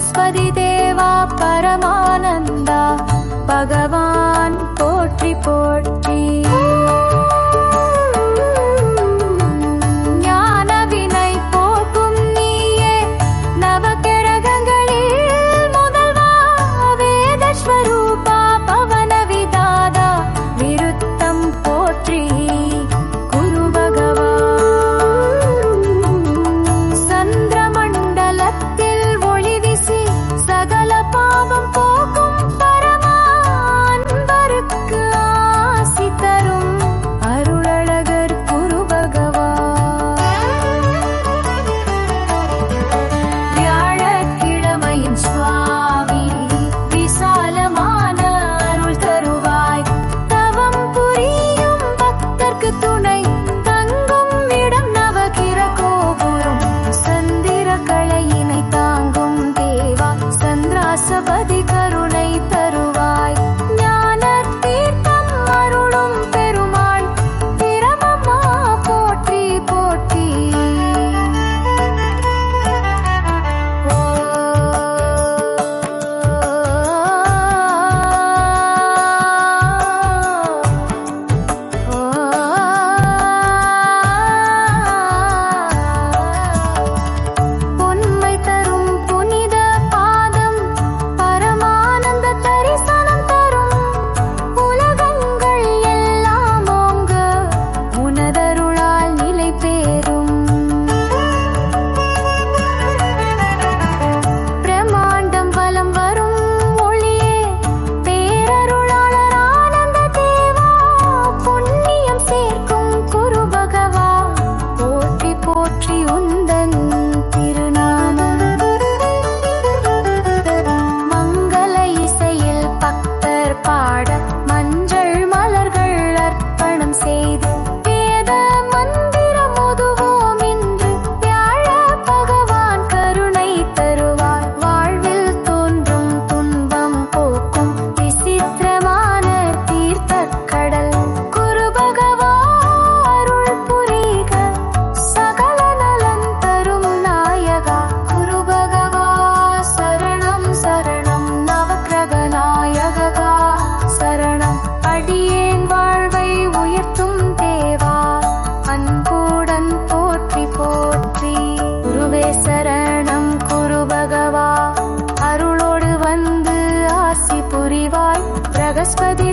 சரஸ்வதி தேவா பரமானந்தா. பகவான் போற்றி போற்றி.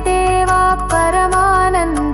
தேவா பரமானந்த.